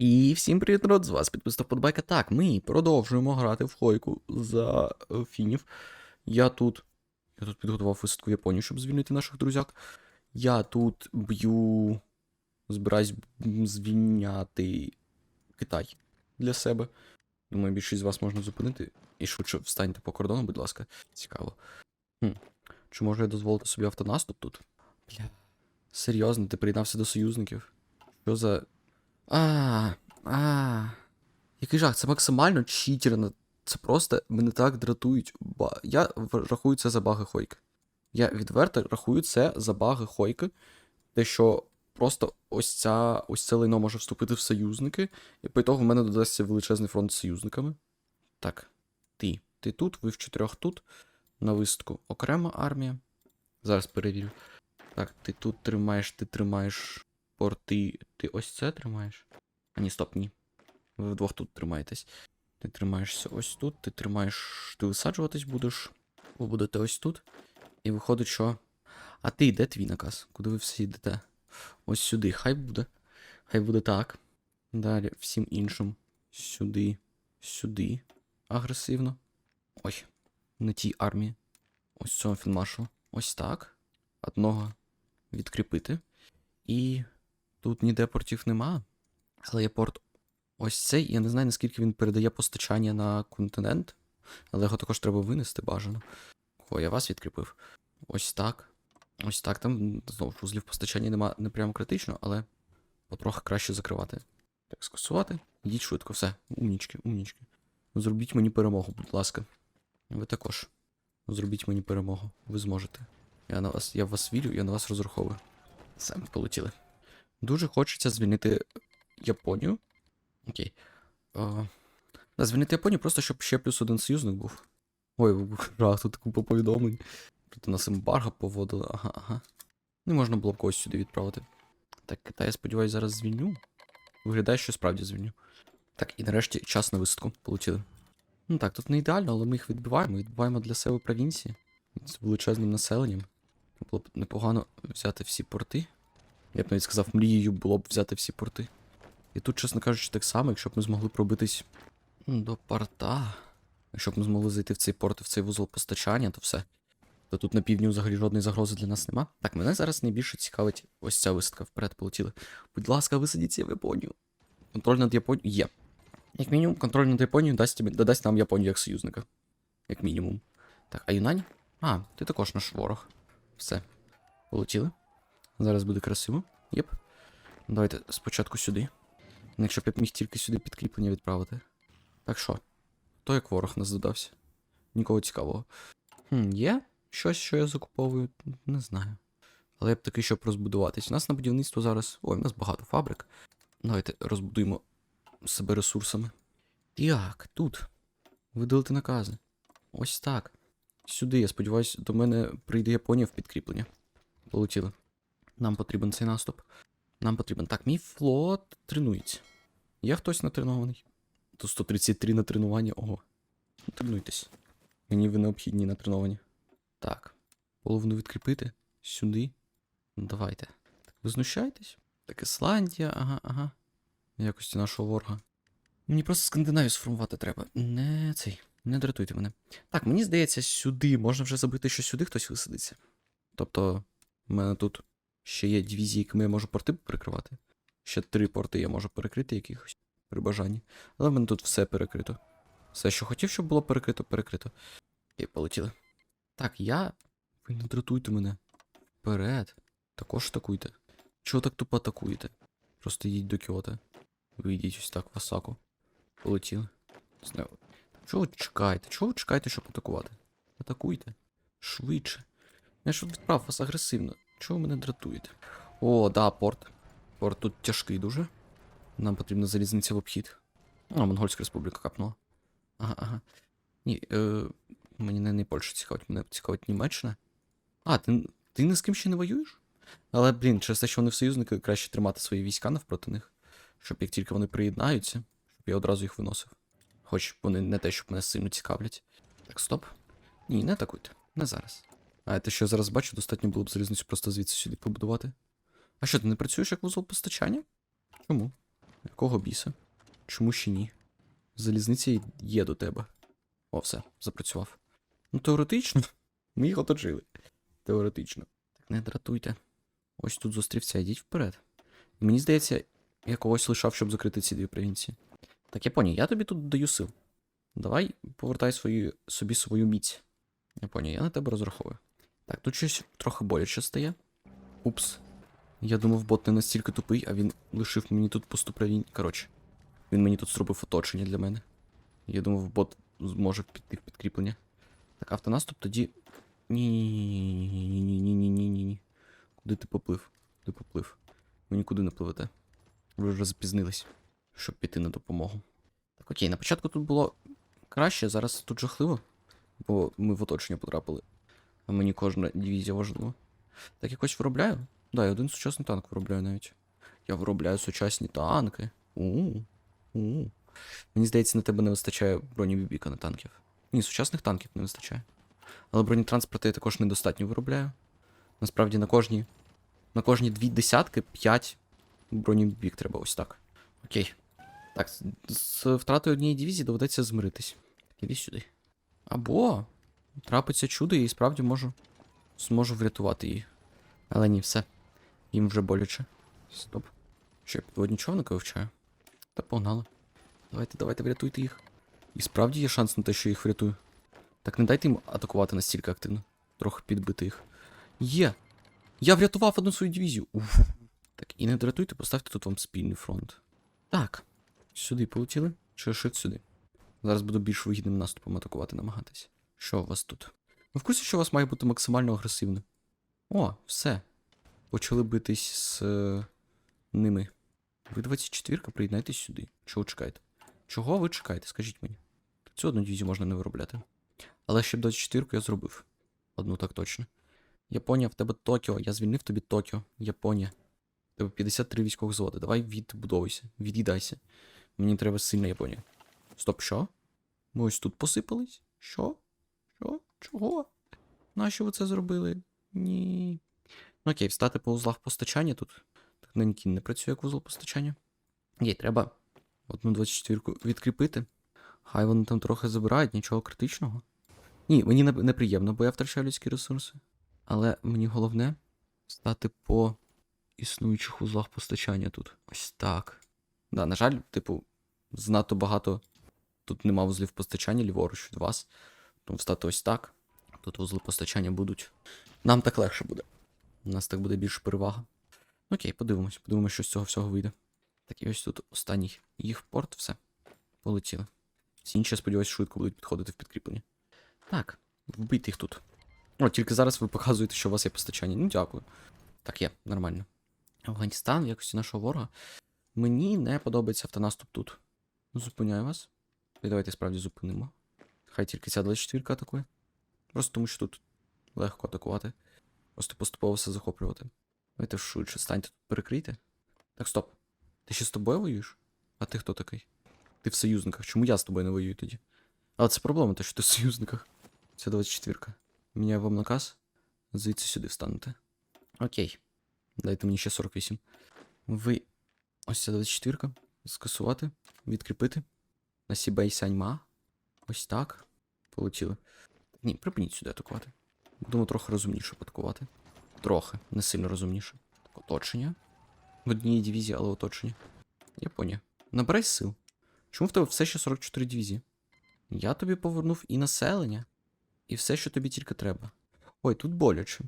І всім привіт, народ, з вас підписав Подбайка. Так, ми продовжуємо грати в хойку за е, фінів. Я тут. Я тут підготував висадку в Японію, щоб звільнити наших друзяк. Я тут б'ю. Збираюсь звільняти Китай для себе. Думаю, більшість з вас можна зупинити. І швидше встаньте по кордону, будь ласка. Цікаво. Хм. Чи можу я дозволити собі автонаступ тут? Бля. Серйозно, ти приєднався до союзників? Що за. А, а. Який жах, це максимально читерно. Це просто мене так дратують. Ба... Я рахую це за баги хойки. Я відверто рахую це за баги хойки. Те, що просто ось ця ось це лайно може вступити в союзники, і по того в мене додасться величезний фронт з союзниками. Так, ти. Ти тут, ви в чотирьох тут. На висадку окрема армія. Зараз перевірю. Так, ти тут тримаєш, ти тримаєш порти. Ти ось це тримаєш? А ні, стоп, ні. Ви вдвох тут тримаєтесь. Ти тримаєшся ось тут, ти тримаєш. Ти висаджуватись будеш. Ви будете ось тут. І виходить, що. А ти де твій наказ? Куди ви всі йдете? Ось сюди. Хай буде. Хай буде так. Далі всім іншим. Сюди. Сюди. Агресивно. Ой. На тій армії. Ось цього фінмашу. Ось так. Одного відкріпити. І тут ніде портів нема. Але є порт ось цей. Я не знаю, наскільки він передає постачання на континент. Але його також треба винести бажано. О, я вас відкріпив. Ось так. Ось так. Там знову ж вузлів постачання нема не прямо критично, але потрохи краще закривати. Так, скасувати. Йдіть швидко, все. Умнічки, умнічки. Зробіть мені перемогу, будь ласка. Ви також. Зробіть мені перемогу. Ви зможете. Я на вас, я в вас вірю, я на вас розраховую. Все, полетіли. Дуже хочеться звільнити Японію. Окей. Да, звільнити Японію просто, щоб ще плюс один союзник був. Ой, жах, тут купа повідомлень. Тут у нас ембарго поводили, ага, ага. Не можна було б когось сюди відправити. Так, Китай, я сподіваюся, зараз звільню. Виглядає, що справді звільню. Так, і нарешті час на висадку. Полетіли. Ну так, тут не ідеально, але ми їх відбиваємо. Відбиваємо для себе провінції з величезним населенням. Було б непогано взяти всі порти. Я б навіть сказав, мрією було б взяти всі порти. І тут, чесно кажучи, так само, якщо б ми змогли пробитись до порта. Якщо б ми змогли зайти в цей порт і в цей вузол постачання, то все. То тут на півдні взагалі жодної загрози для нас нема. Так, мене зараз найбільше цікавить ось ця висадка вперед полетіли. Будь ласка, висадіться в Японію. Контроль над Японією є. Як мінімум, контроль над Японією дасть, додасть нам Японію як союзника. Як мінімум. Так, а Юнань? А, ти також наш ворог. Все. Полетіли. Зараз буде красиво. Єп. Давайте спочатку сюди. Ну, Якщо б я міг тільки сюди підкріплення відправити. Так що? Хто як ворог нас додався? Нікого цікавого. Хм, є щось, що я закуповую? Не знаю. Але я б таки, щоб розбудуватись. У нас на будівництво зараз. Ой, у нас багато фабрик. Давайте розбудуємо себе ресурсами. Так, тут. Видалити накази. Ось так. Сюди, я сподіваюся, до мене прийде Японія в підкріплення. Полетіли. Нам потрібен цей наступ. Нам потрібен. Так, мій флот тренується. Є хтось натренований? Тут 133 на тренування. Ого. Ну, Тренуйтесь. Мені ви необхідні натреновані. Так. Половину відкріпити. Сюди. Давайте. Так, ви знущаєтесь? Так, Ісландія, ага, ага. Якості нашого ворога. Мені просто Скандинавію сформувати треба. Не цей. Не дратуйте мене. Так, мені здається, сюди можна вже забити, що сюди хтось висадиться. Тобто, в мене тут ще є дивізії, якими я можу порти перекривати. Ще три порти я можу перекрити якихось при бажанні. Але в мене тут все перекрито. Все, що хотів, щоб було перекрито, перекрито. І полетіли. Так, я. Ви не дратуйте мене. Вперед. Також атакуйте. Чого так тупо атакуєте? Просто їдь до Кіота. Ви йдіть ось так в Осаку. Полетіли. Знаю. Чого ви чекаєте? Чого ви чекаєте, щоб атакувати? Атакуйте. Швидше. Я ж відправ вас агресивно. Чого мене дратуєте? О, да, порт. Порт тут тяжкий дуже. Нам потрібна залізниця в обхід. А, Монгольська республіка капнула. Ага, ага. Ні, е, мені не, не Польща цікавить, мене цікавить Німеччина. А, ти, ти ні з ким ще не воюєш? Але, блін, через те, що вони в союзники, краще тримати свої війська навпроти них. Щоб як тільки вони приєднаються, щоб я одразу їх виносив. Хоч вони не те, щоб мене сильно цікавлять. Так, стоп. Ні, не атакуйте. Не зараз. А те, що я зараз бачу, достатньо було б залізницю просто звідси сюди побудувати. А що, ти не працюєш як вузол постачання? Чому? Якого біса? Чому ще ні? Залізниця є до тебе. О, все, запрацював. Ну, теоретично. Ми їх оточили. Теоретично. Так не дратуйте. Ось тут зустрівця, йдіть вперед. Мені здається, я когось лишав, щоб закрити ці дві провінції. Так, Японія, я тобі тут даю сил. Давай повертай свою, собі свою міць. Японія, я на тебе розраховую. Так, тут щось трохи боляче стає. Упс. Я думав, бот не настільки тупий, а він лишив мені тут пусту провінь. Коротше, він мені тут зробив оточення для мене. Я думав, бот зможе піти в підкріплення. Так, автонаступ тоді. Ні-ні-ні-ні-ні-ні-ні-ні-ні. Куди ти поплив? Куди поплив? Ви нікуди не пливете. Ви вже запізнились, щоб піти на допомогу. Так, окей, на початку тут було краще, зараз тут жахливо. Бо ми в оточення потрапили. А мені кожна дивізія важлива. Так якось виробляю? Да, я один сучасний танк виробляю навіть. Я виробляю сучасні танки. У-у. У-у. Мені здається, на тебе не вистачає броні бібіка на танків. Ні, сучасних танків не вистачає. Але бронетранспорти я також недостатньо виробляю. Насправді на кожні. На кожні дві десятки п'ять бронебік треба ось так. Окей. Так, з- втратою однієї дивізії доведеться змиритись. Іди сюди. Або трапиться чудо і справді можу. Зможу врятувати її. Але ні, все. Їм вже боляче. Стоп. Що, я підводні човника вивчаю? Та погнали. Давайте, давайте, врятуйте їх. І справді є шанс на те, що їх врятую. Так не дайте їм атакувати настільки активно. Трохи підбити їх. Є! Я врятував одну свою дивізію. Уф. Так, і не дратуйте, поставте тут вам спільний фронт. Так. Сюди полетіли? Чи шит сюди? Зараз буду більш вигідним наступом атакувати, намагатись. Що у вас тут? Ви в курсі, що у вас має бути максимально агресивне? О, все. Почали битись з е, ними. Ви 24 приєднайтесь сюди. Чого чекаєте? Чого ви чекаєте? Скажіть мені. Цю одну дивізію можна не виробляти. Але ще б 24 я зробив. Одну так точно. Японія, в тебе Токіо. Я звільнив тобі Токіо. Японія. В тебе 53 військових заводи. Давай відбудовуйся, від'їдайся. Мені треба сильна Японія. Стоп, що? Ми ось тут посипались? Що? Що? Чого? Нащо ви це зробили? Ні. Ну окей, встати по узлах постачання тут. Так не працює як вузол постачання. Є, треба одну 24-ку відкріпити. Хай вони там трохи забирають, нічого критичного. Ні, мені неприємно, бо я втрачаю людські ресурси. Але мені головне стати по існуючих узлах постачання тут. Ось так. Да, на жаль, типу, занадто багато тут нема вузлів постачання ліворуч від вас. Встати ось так. Тут вузли постачання будуть. Нам так легше буде. У нас так буде більше перевага. Окей, подивимось, подивимось, що з цього всього вийде. Так, і ось тут останній їх порт, все. Полетіли. Всі інші, сподіваюся, швидко будуть підходити в підкріплення. Так, вбити їх тут. О, тільки зараз ви показуєте, що у вас є постачання. Ну, дякую. Так, є, нормально. Афганістан в якості нашого ворога. Мені не подобається автонаступ тут. Зупиняю вас. І давайте справді зупинимо. Хай тільки ця 24 атакує. Просто тому, що тут легко атакувати. Просто поступово все захоплювати. Давайте швидше станьте тут перекрийте. Так, стоп. Ти ще з тобою воюєш? А ти хто такий? Ти в союзниках. Чому я з тобою не воюю тоді? Але це проблема, те, що ти в союзниках. Це 24. Міняю вам наказ. Звідси сюди встанете. Окей. Дайте мені ще 48. Ви. Ось ця 24. Скасувати. Відкріпити. На Сібей Саньма. Ось так. Полетіли. Ні, припиніть сюди атакувати. Будемо трохи розумніше атакувати. Трохи, не сильно розумніше. Так, оточення. В одній дивізії, але оточення. Японія. Набирай сил. Чому в тебе все ще 44 дивізії? Я тобі повернув і населення, і все, що тобі тільки треба. Ой, тут боляче.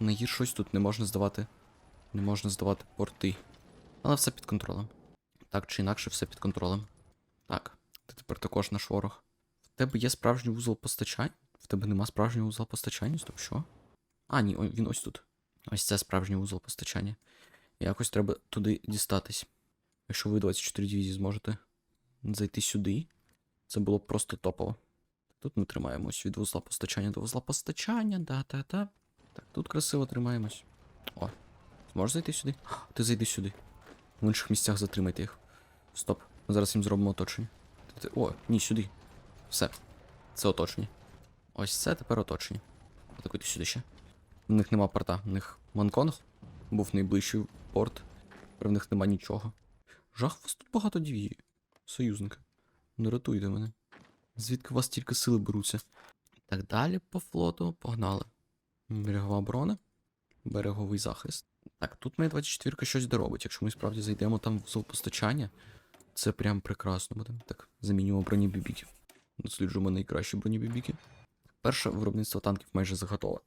Найгірше ось тут не можна здавати. Не можна здавати порти. Але все під контролем. Так чи інакше, все під контролем. Так, ти тепер також наш ворог. В тебе є справжній вузол постачань? В тебе нема справжнього вузла постачання? Стоп, що? А, ні, він ось тут. Ось це справжній вузол постачання. Якось треба туди дістатись. Якщо ви 24 дивізії зможете зайти сюди, це було просто топово. Тут ми тримаємось від вузла постачання до вузла постачання, да-та-та. Так, тут красиво тримаємось. О, зможеш зайти сюди? А, Ти зайди сюди. В інших місцях затримайте їх. Стоп. Ми зараз їм зробимо оточення. О, ні, сюди. Все. Це оточення. Ось це тепер оточення. Атакуйте сюди ще. В них нема порта. В них Манконг був найближчий порт. В них нема нічого. Жах, у вас тут багато дів'ї. Союзники. Не рятуйте мене. Звідки у вас тільки сили беруться? Так далі по флоту погнали. Берегова оборона, береговий захист. Так, тут моя 24 щось доробить. Якщо ми справді зайдемо там в постачання, це прям прекрасно буде. Так, замінюємо броні бібіків. Досліджуємо найкращі броні бібіки. Перше виробництво танків майже заготове.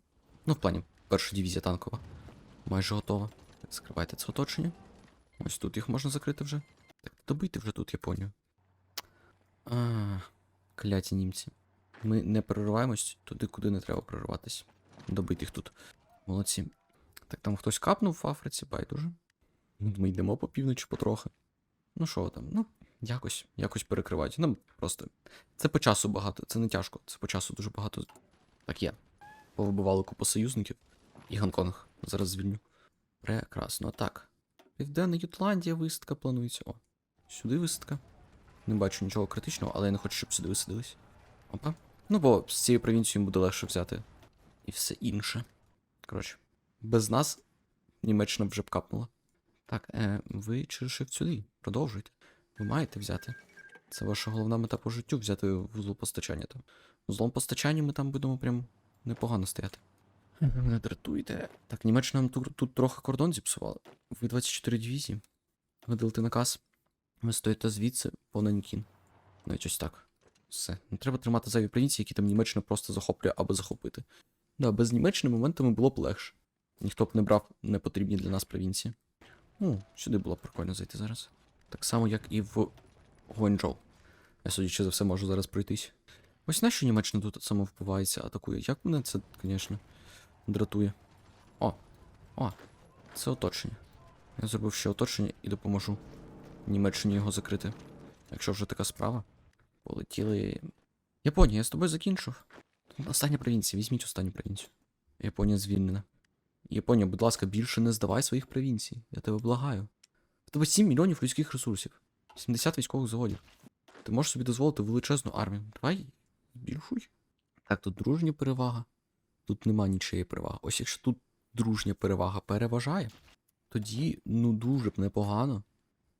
Ну, в плані, перша дивізія танкова. Майже готова. Скривайте це оточення. Ось тут їх можна закрити вже. Так, добийте вже тут Японію. А, кляті німці. Ми не перериваємось туди, куди не треба перериватись. Добити їх тут. Молодці. Так там хтось капнув в Африці, байдуже. Ну, Ми йдемо по півночі потрохи. Ну що там? Ну, якось, якось перекривають. Ну, просто. Це по часу багато, це не тяжко. Це по часу дуже багато. Так є. Повибивали купу союзників. І Гонконг зараз звільню. Прекрасно. Так. Південна Ютландія висадка планується. О, сюди висадка. Не бачу нічого критичного, але я не хочу, щоб сюди висадились. Опа. Ну, бо з цією провінцією буде легше взяти. І все інше. Коротше, без нас Німеччина вже б капнула. Так, е, ви черешив сюди. Продовжуйте. Ви маєте взяти. Це ваша головна мета по життю взяти вузол постачання там. Вузлом постачання ми там будемо прям непогано стояти. Ви мене дратуєте. Так, Німеччина нам тут, тут трохи кордон зіпсувала. Ви 24 дивізії. Видалити наказ. Ви стоїте звідси по Нанькін. Навіть ось так. Все. Не треба тримати зайві провінції, які там Німеччина просто захоплює аби захопити. Да, без Німеччини моментами було б легше. Ніхто б не брав непотрібні для нас провінції. Ну, сюди було б прикольно зайти зараз. Так само, як і в Гуанчжоу. Я, судячи за все, можу зараз пройтись. Ось нащо Німеччина тут самовпивається, атакує. Як мене це, звісно, дратує. О, о, це оточення. Я зробив ще оточення і допоможу Німеччині його закрити. Якщо вже така справа. Полетіли. Японія, я з тобою закінчив. Остання провінція, візьміть останню провінцію. Японія звільнена. Японія, будь ласка, більше не здавай своїх провінцій. Я тебе благаю. В тебе 7 мільйонів людських ресурсів, 70 військових заводів. Ти можеш собі дозволити величезну армію. Давай збільшуй. Так, тут дружня перевага. Тут нема нічиєї переваги. Ось якщо тут дружня перевага переважає, тоді ну дуже б непогано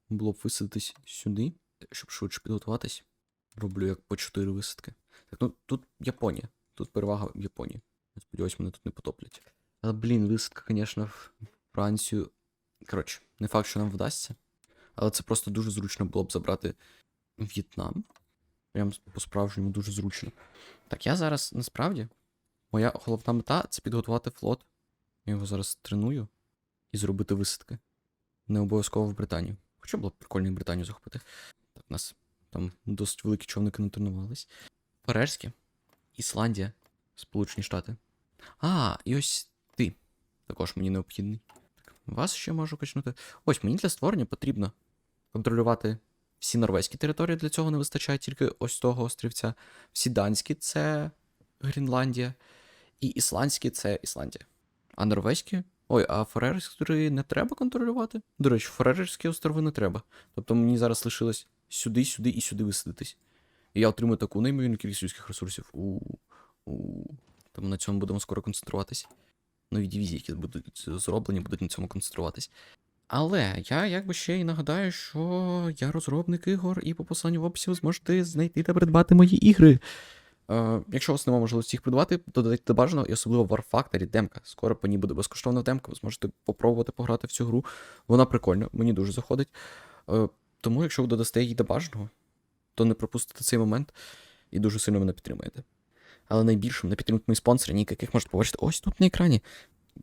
було б висадитись сюди, щоб швидше підготуватись. Роблю як по 4 висадки. Так, ну тут Японія. Тут перевага в Японії. Сподіваюсь, мене тут не потоплять. Але, блін, висадка, звісно, в Францію. Коротше, не факт, що нам вдасться. Але це просто дуже зручно було б забрати В'єтнам. Прям по-справжньому дуже зручно. Так, я зараз насправді. Моя головна мета це підготувати флот. Я його зараз треную і зробити висадки. Не обов'язково в Британію. Хоча було б прикольно Британію захопити. Так, у нас там досить великі човники не тренувались. Фарерське, Ісландія, Сполучені Штати. А, і ось ти. Також мені необхідний. Вас ще можу качнути. Ось мені для створення потрібно контролювати всі норвезькі території. Для цього не вистачає тільки ось того острівця. Всі данські це Гренландія. І ісландські це Ісландія. А норвезькі? Ой, а Фарерські не треба контролювати? До речі, Фарерські острови не треба. Тобто мені зараз лишилось сюди, сюди і сюди висадитись. І я отримую таку неймовірну кількість людських ресурсів. У, у. Тому на цьому будемо скоро концентруватись. Нові дивізії, які будуть зроблені, будуть на цьому концентруватись. Але я якби ще й нагадаю, що я розробник ігор, і по посиланню в описі зможете знайти та придбати мої ігри. Е, якщо у вас немає можливості їх придбати, додайте до бажаного і особливо War Factory демка. Скоро по ній буде безкоштовна демка, ви зможете попробувати пограти в цю гру. Вона прикольна, мені дуже заходить. Е, тому, якщо ви додасте її до бажаного, то не пропустите цей момент і дуже сильно мене підтримаєте. Але найбільшим на підтримують мої спонсори, ніяк яких можете побачити ось тут на екрані.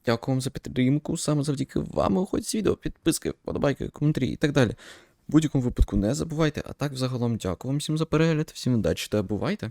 Дякую вам за підтримку. Саме завдяки вам виходять відео, підписки, подобайки, коментарі і так далі. В будь-якому випадку не забувайте, а так взагалом дякую вам всім за перегляд, всім удачі та бувайте!